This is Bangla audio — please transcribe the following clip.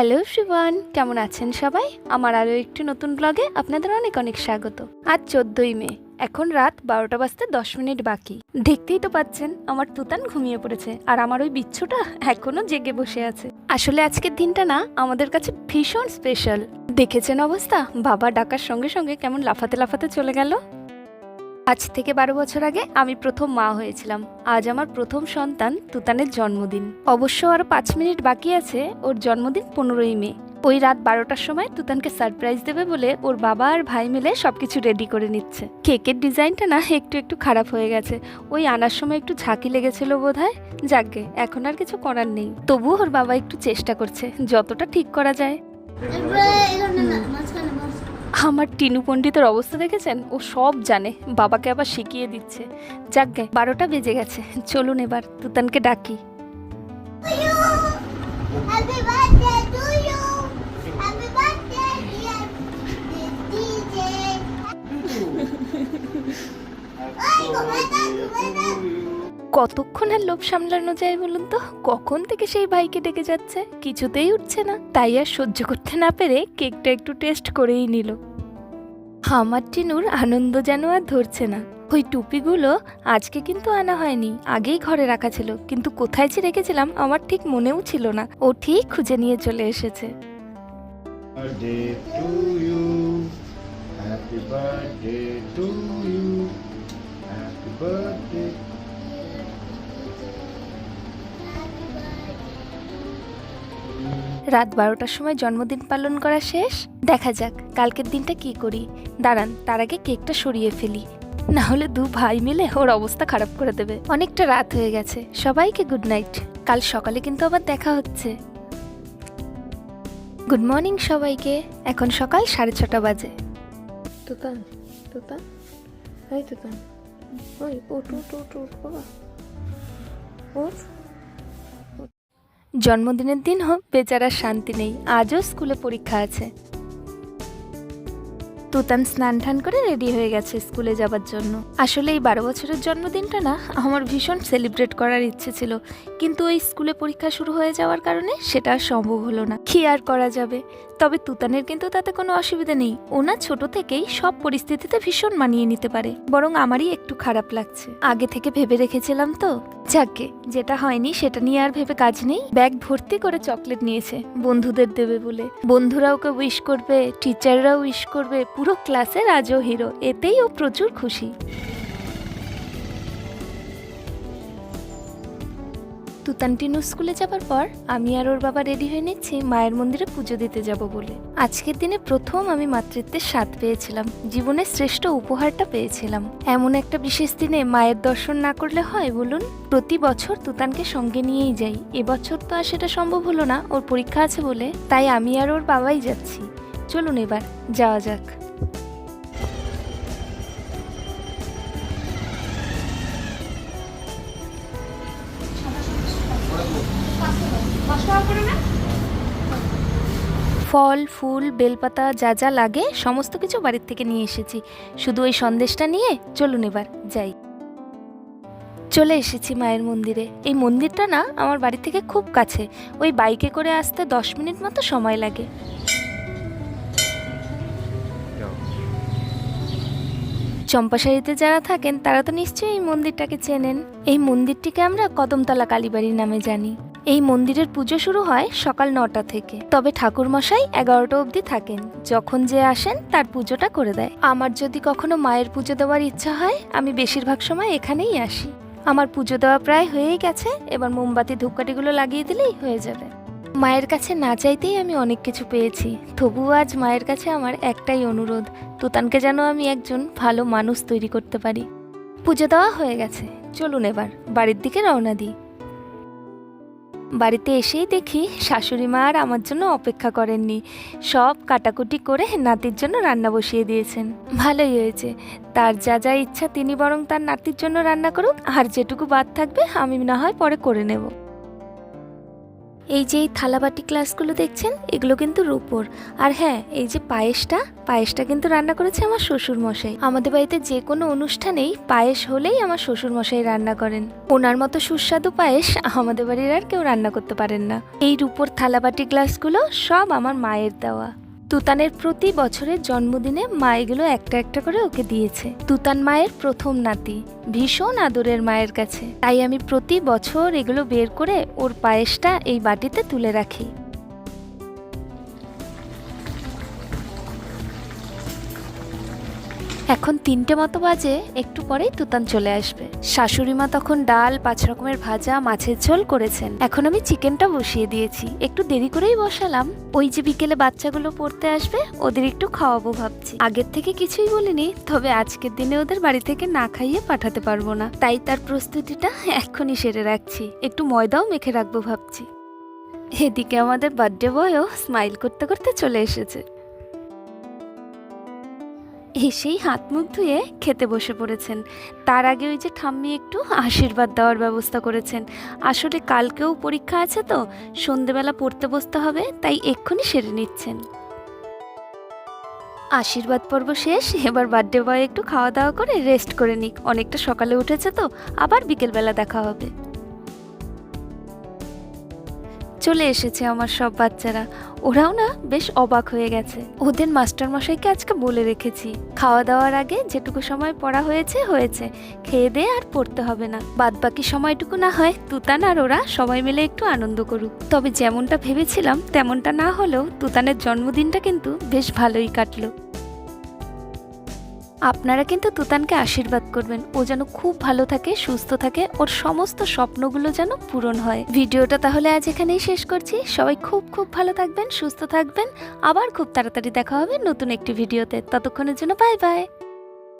হ্যালো শিবান কেমন আছেন সবাই? আমার আরও একটি নতুন ব্লগে আপনাদের অনেক অনেক স্বাগত। আজ চোদ্দই মে, এখন রাত বারোটা বাজতে দশ মিনিট বাকি। দেখতেই তো পাচ্ছেন, আমার তুতান ঘুমিয়ে পড়েছে, আর আমার ওই বিচ্ছুটা এখনও জেগে বসে আছে। আসলে আজকের দিনটা না, আমাদের কাছে ভীষণ স্পেশাল দেখেছেন অবস্থা? বাবা ডাকার সঙ্গে সঙ্গে কেমন লাফাতে লাফাতে চলে গেল। আজ থেকে বারো বছর আগে আমি প্রথম মা হয়েছিলাম। আজ আমার প্রথম সন্তান তুতানের জন্মদিন। অবশ্য আরও পাঁচ মিনিট বাকি আছে, ওর জন্মদিন পনেরোই মে। ওই রাত বারোটার সময় তুতানকে সারপ্রাইজ দেবে বলে ওর বাবা আর ভাই মিলে সবকিছু রেডি করে নিচ্ছে। কেকের ডিজাইনটা না একটু একটু খারাপ হয়ে গেছে। ওই আনার সময় একটু ঝাঁকি লেগেছিল বোধ হয় যাকগে, এখন আর কিছু করার নেই। তবুও ওর বাবা একটু চেষ্টা করছে, যতটা ঠিক করা যায় এবারে এখানে না মাঝখানে মাঝখানে আমার টিনু পণ্ডিতের অবস্থা দেখেছেন ও সব জানে বাবাকে আবার শিখিয়ে দিচ্ছে যাক যাকগে বারোটা বেজে গেছে চলুন এবার তুতানকে ডাকি to কতক্ষণ আর লোভ সামলানো যায় বলুন তো কখন থেকে সেই ভাইকে ডেকে যাচ্ছে কিছুতেই উঠছে না তাই আর সহ্য করতে না পেরে কেকটা একটু টেস্ট করেই নিল আমার টিনুর আনন্দ যেন আর ধরছে না ওই টুপিগুলো আজকে কিন্তু আনা হয়নি, আগেই ঘরে রাখা ছিল কিন্তু কোথায় যে রেখেছিলাম আমার ঠিক মনেও ছিল না ও ঠিক খুঁজে নিয়ে চলে এসেছে. Happy birthday to you. Happy birthday. রাত বারোটার সময় জন্মদিন পালন করা শেষ? দেখা যাক, কালকের দিনটা কি করি? দাঁড়ান, তার আগে কেকটা সরিয়ে ফেলি। না হলে দু ভাই মিলে ওর অবস্থা খারাপ করে দেবে। অনেকটা রাত হয়ে গেছে, সবাইকে গুড নাইট কাল সকালে কিন্তু আবার দেখা হচ্ছে। গুড মর্নিং সবাইকে, এখন সকাল সাড়ে ছটা বাজে। তুতান তুতান? এই তুতান, ওই উঠ উঠ উঠ উঠ বাবা। উঠ জন্মদিনের দিন হোক বেচারার শান্তি নেই। আজও স্কুলে পরীক্ষা আছে। তুতান স্নান টান করে রেডি হয়ে গেছে স্কুলে যাবার জন্য। আসলে এই বারো বছরের জন্মদিনটা না, আমার ভীষণ সেলিব্রেট করার ইচ্ছে ছিল। কিন্তু ওই স্কুলে পরীক্ষা শুরু হয়ে যাওয়ার কারণে সেটা সম্ভব হলো না। কি আর করা যাবে? তবে তুতানের কিন্তু তাতে কোনো অসুবিধা নেই। ওনা ছোট থেকেই সব পরিস্থিতিতে ভীষণ মানিয়ে নিতে পারে। বরং আমারই একটু খারাপ লাগছে। আগে থেকে ভেবে রেখেছিলাম তো। যাকে, যেটা হয়নি সেটা নিয়ে আর ভেবে কাজ নেই। ব্যাগ ভর্তি করে চকলেট নিয়েছে। বন্ধুদের দেবে বলে। বন্ধুরা ওকে উইশ করবে টিচাররাও উইশ করবে, পুরো ক্লাসের আজও হিরো, এতেই ও প্রচুর খুশি। তুতান্টিনু স্কুলে যাবার পর আমি আর ওর বাবা রেডি হয়ে নিচ্ছি মায়ের মন্দিরে পুজো দিতে যাব বলে। আজকের দিনে প্রথম আমি মাতৃত্বের স্বাদ পেয়েছিলাম, জীবনের শ্রেষ্ঠ উপহারটা পেয়েছিলাম। এমন একটা বিশেষ দিনে মায়ের দর্শন না করলে হয় বলুন, প্রতি বছর তুতানকে সঙ্গে নিয়েই যাই। এবছর তো আর সেটা সম্ভব হলো না, ওর পরীক্ষা আছে বলে, তাই আমি আর ওর বাবাই যাচ্ছি। চলুন এবার, যাওয়া যাক। ফল, ফুল, বেলপাতা যা যা লাগে সমস্ত কিছু বাড়ির থেকে নিয়ে এসেছি। শুধু ওই সন্দেশটা নিয়ে চলুন এবার, যাই। চলে এসেছি মায়ের মন্দিরে। এই মন্দিরটা না আমার বাড়ি থেকে খুব কাছে। ওই বাইকে করে আসতে দশ মিনিট মতো সময় লাগে। চম্পাশাড়িতে যারা থাকেন, তারা তো নিশ্চয়ই এই মন্দিরটাকে চেনেন। এই মন্দিরটিকে আমরা কদমতলা কালীবাড়ির নামে জানি। এই মন্দিরের পুজো শুরু হয় সকাল নটা থেকে। তবে ঠাকুরমশাই এগারোটা অবধি থাকেন। যখন যে আসেন, তার পুজোটা করে দেয়। আমার যদি কখনো মায়ের পুজো দেওয়ার ইচ্ছা হয়, আমি বেশিরভাগ সময় এখানেই আসি। আমার পুজো দেওয়া প্রায় হয়েই গেছে, এবার মোমবাতি ধূপকাঠিগুলো লাগিয়ে দিলেই হয়ে যাবে। মায়ের কাছে না চাইতেই আমি অনেক কিছু পেয়েছি। তবুও আজ মায়ের কাছে আমার একটাই অনুরোধ, তুতানকে যেন আমি একজন ভালো মানুষ তৈরি করতে পারি। পুজো দেওয়া হয়ে গেছে। চলুন এবার, বাড়ির দিকে রওনা দিই। বাড়িতে এসেই দেখি শাশুড়ি মা আর আমার জন্য অপেক্ষা করেননি। সব কাটাকুটি করে নাতির জন্য রান্না বসিয়ে দিয়েছেন। ভালোই হয়েছে। তার যা যা ইচ্ছা তিনি বরং তার নাতির জন্য রান্না করুক, আর যেটুকু বাদ থাকবে আমি না হয় পরে করে নেব। এই যে এই থালাবাটি ক্লাসগুলো দেখছেন, এগুলো কিন্তু রূপোর। আর হ্যাঁ এই যে পায়েসটা পায়েসটা কিন্তু রান্না করেছে আমার শ্বশুর মশাই আমাদের বাড়িতে যে কোনো অনুষ্ঠানেই পায়েস হলেই আমার শ্বশুর মশাই রান্না করেন। ওনার মতো সুস্বাদু পায়েস আমাদের বাড়ির আর কেউ রান্না করতে পারেন না। এই রূপোর থালাবাটি গ্লাসগুলো সব আমার মায়ের দেওয়া। তুতানের প্রতি বছরের জন্মদিনে মা এগুলো একটা একটা করে ওকে দিয়েছে। তুতান মায়ের প্রথম নাতি, ভীষণ আদরের মায়ের কাছে। তাই আমি প্রতি বছর এগুলো বের করে ওর পায়েসটা এই বাটিতে তুলে রাখি। এখন তিনটে মতো বাজে, একটু পরেই তুতান চলে আসবে। শাশুড়ি মা তখন ডাল, পাঁচ রকমের ভাজা, মাছের ঝোল করেছেন। এখন আমি চিকেনটা বসিয়ে দিয়েছি। একটু দেরি করেই বসালাম। ওই যে বিকেলে বাচ্চাগুলো পড়তে আসবে, ওদের একটু খাওয়াবো ভাবছি। আগের থেকে কিছুই বলিনি, তবে আজকের দিনে ওদের বাড়ি থেকে না খাইয়ে পাঠাতে পারব না। তাই তার প্রস্তুতিটা এক্ষুনি সেরে রাখছি। একটু ময়দাও মেখে রাখব ভাবছি। এদিকে আমাদের বার্থডে বয়ও স্মাইল করতে করতে চলে এসেছে। এসেই হাত মুখ ধুয়ে খেতে বসে পড়েছেন। তার আগে ওই যে ঠাম্মি একটু আশীর্বাদ দেওয়ার ব্যবস্থা করেছেন। আসলে কালকেও পরীক্ষা আছে তো, সন্ধেবেলা পড়তে বসতে হবে, তাই এক্ষুনি সেরে নিচ্ছেন। আশীর্বাদ পর্ব শেষ, এবার বার্থডে বয় একটু খাওয়া দাওয়া করে রেস্ট করে নিক। অনেকটা সকালে উঠেছে তো, আবার বিকেলবেলা দেখা হবে। চলে এসেছে আমার সব বাচ্চারা। ওরাও না বেশ অবাক হয়ে গেছে। ওদের মাস্টার মশাইকে আজকে বলে রেখেছি, খাওয়া দাওয়ার আগে যেটুকু সময় পড়া হয়েছে হয়েছে। খেয়ে দিয়ে আর পড়তে হবে না। বাদ বাকি সময়টুকু না হয় তুতান আর ওরা সবাই মিলে একটু আনন্দ করুক। তবে যেমনটা ভেবেছিলাম, তেমনটা না হলেও তুতানের জন্মদিনটা কিন্তু বেশ ভালোই কাটলো। আপনারা কিন্তু তুতানকে আশীর্বাদ করবেন। ও যেন খুব ভালো থাকে, সুস্থ থাকে, ওর সমস্ত স্বপ্নগুলো যেন পূরণ হয়। ভিডিওটা তাহলে আজ এখানেই শেষ করছি। সবাই খুব খুব ভালো থাকবেন, সুস্থ থাকবেন। আবার খুব তাড়াতাড়ি দেখা হবে নতুন একটি ভিডিওতে। ততক্ষণের জন্য বাই বাই